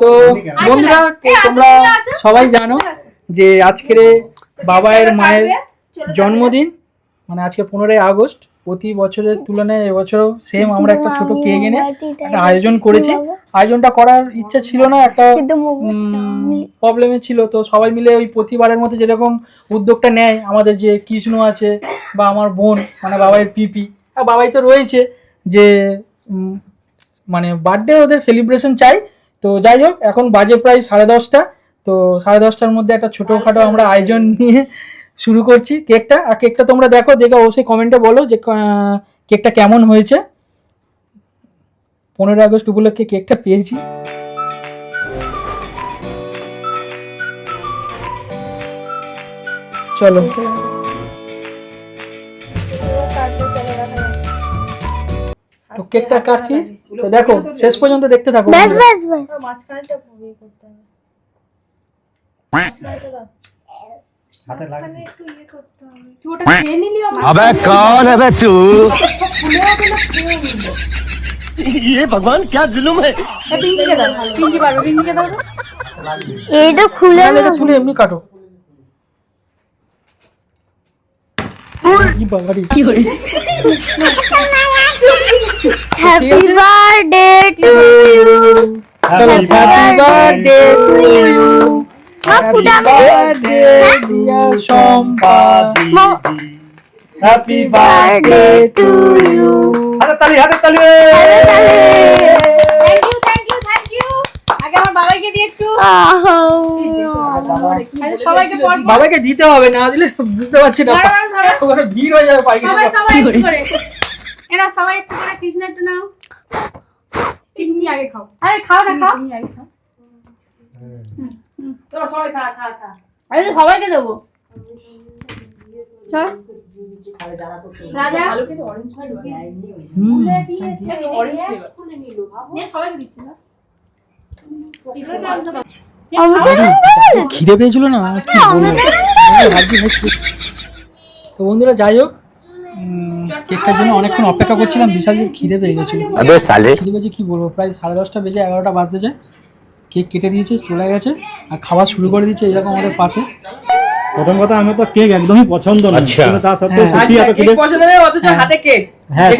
তো বন্ধুরা তোমরা সবাই জানো যে আজকের বাবায়ের মায়ের জন্মদিন। মানে আজকে পনেরোই আগস্ট প্রতি বছরের তুলনায় এবছরও সেম আমরা একটা ছোট কেক এনে একটা আয়োজন করেছি। আয়োজনটা করার ইচ্ছা ছিল না একটা প্রবলেমে ছিল। তো সবাই মিলে ওই প্রতিবারের মতো যেরকম উদ্যোগটা নেয় আমাদের যে কৃষ্ণ আছে বা আমার বোন মানে বাবাইয়ের পিপি আর বাবাই তো রয়েছে যে মানে বার্থডে ওদের সেলিব্রেশন চাই। তো যাই হোক এখন বাজে প্রায় সাড়ে দশটা। তো সাড়ে দশটার মধ্যে একটা ছোটোখাটো আমরা আয়োজন নিয়ে শুরু করছি। কেকটা আর কেকটা তোমরা দেখো দেখে অবশ্যই কমেন্টে বলো যে কেকটা কেমন হয়েছে। পনেরোই আগস্ট উপলক্ষে কেকটা পেয়েছি। চলো। তো কেকটা কাটছি তো দেখো শেষ পর্যন্ত দেখতে থাকো ব্যাস বন্ধুরা। ব্যাস ব্যাস মাঝখানেটা পুরো ইয়ে করতে হবে হাতে লাগে মাঝখানে একটু ইয়ে করতে হবে তুই ওটা খেয়ে নিলি আমার अबे कौन है बे तू ফুলেও দিলে খেয়ে নিলি ये भगवान क्या जुलुम है এ পিঙ্কিকে দাও পিঙ্কি পারবে পিঙ্কিকে দাও তো। এইটা খুলে তাহলে না এটা খুলে এমনি কাটো কি বাবারে। happy birthday to you চলো, happy birthday to you. মা ফুটা Happy birthday, dear Shampa. Happy birthday to you. হাতে তালি হাতে তালি thank you thank you thank you আগে আমার বাবাইকে দিয়ে একটু সবাইকে পর পর বাবাকে দিতে হবে না দিলে বুঝতে পারছি না। ভিড় হয়ে যাবে সবাই পাইকারি সবাই করে। এরা সবাই একটু করে কৃষ্ণ একটু নাও। তুমি আগে খাও। আরে খাও না খাও। তুমি আগে খাও। চলো সবাই খা খা খা। আরে তো সবাইকে দেবো। চল। রাজা। অরেঞ্জ হুম, অরেঞ্জ ফ্লেভার নে সবাইকে দিচ্ছি না খিদে পেয়েছিল না? কি বলব? তো বন্ধুরা যাই হোক কেকটার জন্য অনেকক্ষণ অপেক্ষা করছিলাম বিশাল খিদে পেয়ে গেছিল। খিদে পেয়েছে কি বলব? প্রায় সাড়ে দশটা বেজে এগারোটা বাজতে যায়। কেক কেটে দিয়েছে চলে গেছে আর খাওয়া শুরু করে দিয়েছে এরকম আমাদের পাশে। প্রথম কথা আমি তো কেক একদমই পছন্দ না আচ্ছা। কিন্তু তা সত্ত্বেও হ্যাঁ, সত্যি এত আচ্ছা, খিদে পছন্দ অথচ হ্যাঁ। হাতে কেক। হ্যাঁ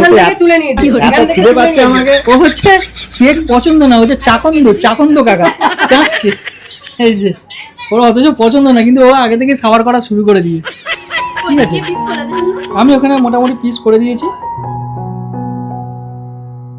তুলে নিয়েছি। এখান থেকে খিদে পাচ্ছে আমাকে? ও হচ্ছে কেক পছন্দ না হচ্ছে চাকন্দ চাকন্দ কাকা। চাচ্ছে এই যে ওর অথচ পছন্দ না কিন্তু ও আগে থেকে সাবার করা শুরু করে দিয়েছে। ঠিক আছে। আমি ওখানে মোটামুটি পিস করে দিয়েছি।